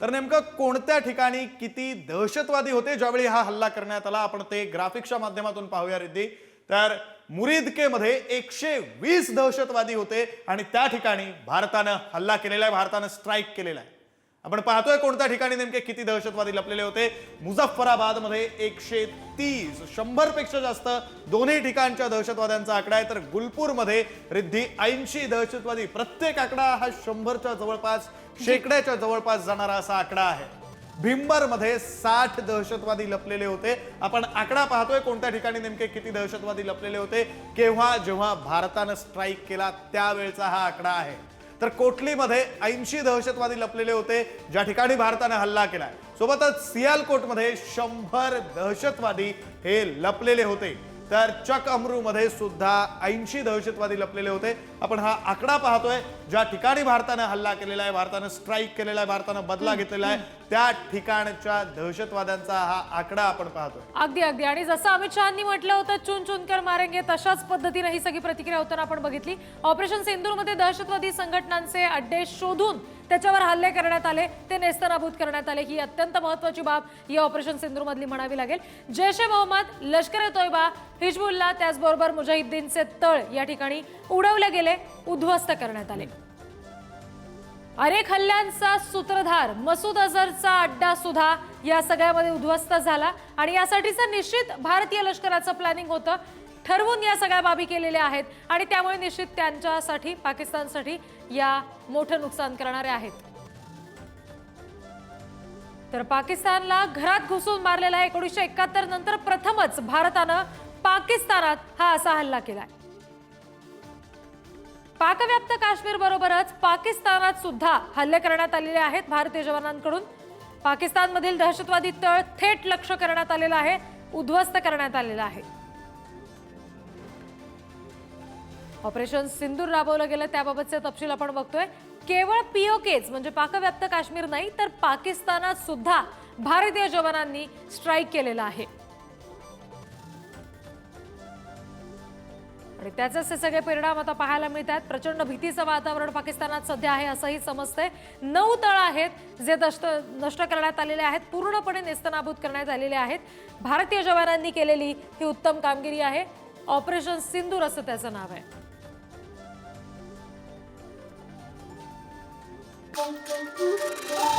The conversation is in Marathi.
तर नेमकं कोणत्या ठिकाणी किती दहशतवादी होते ज्यावेळी हा हल्ला करण्यात आला? आपण ते ग्राफिक्सच्या माध्यमातून पाहूया रिद्धी. तर मुरिदकेमध्ये एकशे वीस दहशतवादी होते आणि त्या ठिकाणी भारतानं हल्ला केलेला आहे भारतानं स्ट्राईक केलेला आहे. आपण पाहतोय कोणत्या ठिकाणी नेमके किती दहशतवादी लपलेले होते. मुझफ्फराबादमध्ये एकशे तीस शंभरपेक्षा जास्त दोन्ही ठिकाणच्या दहशतवाद्यांचा आकडा आहे. तर गुलपूरमध्ये रिद्धी ऐंशी दहशतवादी प्रत्येक आकडा हा शंभरच्या जवळपास शेकड्याच्या जवळपास जाणारा असा आकडा आहे. भिंबरमध्ये साठ दहशतवादी लपलेले होते. आपण आकडा पाहतोय कोणत्या ठिकाणी नेमके किती दहशतवादी लपलेले होते. केव्हा जेव्हा भारतानं स्ट्राईक केला त्यावेळचा हा आकडा आहे. तर कोटलीमध्ये ऐंशी दहशतवादी लपलेले होते ज्या ठिकाणी भारताने हल्ला केलाय. सोबतच सियालकोटमध्ये शंभर दहशतवादी हे लपलेले होते. तर चक अमरूमध्ये सुद्धा ऐंशी दहशतवादी लपलेले होते. आपण हा आकडा पाहतोय ज्या ठिकाणी भारतानं हल्ला केलेला आहे भारतानं स्ट्राईक केलेला आहे भारतानं बदला घेतलेला आहे त्या ठिकाणच्या दहशतवाद्यांचा हा आकडा आपण पाहतोय. अगदी अगदी. आणि जसं अमित शहानी म्हटलं होतं चुन चुन कर मारेंगे तशाच पद्धतीने ही सगळी प्रतिक्रिया होताना आपण बघितली. ऑपरेशन सिंदूरमध्ये दहशतवादी संघटनांचे अड्डे शोधून त्याच्यावर हल्ले करण्यात आले ते नेस्तनाभूत करण्यात आले. ही अत्यंत महत्वाची बाब ही ऑपरेशन सिंदूर मधली म्हणावी लागेल. जैश ए मोहम्मद लष्कर ए तोयबा हिजबुल्ला त्याचबरोबर मुजाहिद्दीनचे तळ या ठिकाणी उडवले गेले उद्ध्वस्त करण्यात आले. अनेक हल्ल्यांचा सूत्रधार मसूद अझरचा अड्डा सुद्धा या सगळ्यामध्ये उद्ध्वस्त झाला. आणि यासाठीचं निश्चित भारतीय लष्कराचं प्लॅनिंग होतं. ठरवून या सगळ्या बाबी केलेल्या आहेत आणि त्यामुळे निश्चित त्यांच्यासाठी पाकिस्तानसाठी या मोठं नुकसान करणारे आहेत. तर पाकिस्तानला घरात घुसून मारलेला एकोणीसशे एकाहत्तर नंतर प्रथमच भारतानं पाकिस्तानात हा असा हल्ला केलाय. पाकव्याप्त काश्मीर बरोबरच पाकिस्तानात सुद्धा हल्ले करण्यात आलेले आहेत भारतीय जवानांकडून. पाकिस्तानमधील दहशतवादी तळ थेट लक्ष करण्यात आलेलं आहे उद्ध्वस्त करण्यात आलेलं आहे. ऑपरेशन सिंदूर राबवलं गेलं त्याबाबतचे तपशील आपण बघतोय. केवळ पीओकेच म्हणजे पाकव्याप्त काश्मीर नाही तर पाकिस्तानात सुद्धा भारतीय जवानांनी स्ट्राईक केलेला आहे. आणि त्याचेच हे सगळे परिणाम आता पाहायला मिळतात प्रचंड भीतीचं वातावरण पाकिस्तानात सध्या आहे असंही समजतंय. नऊ तळ आहेत जे दष्ट नष्ट करण्यात आलेले आहेत पूर्णपणे नेस्तनाभूत करण्यात आलेले आहेत. भारतीय जवानांनी केलेली ही उत्तम कामगिरी आहे. ऑपरेशन सिंदूर असं त्याचं नाव आहे. bom, bom, bom, bom.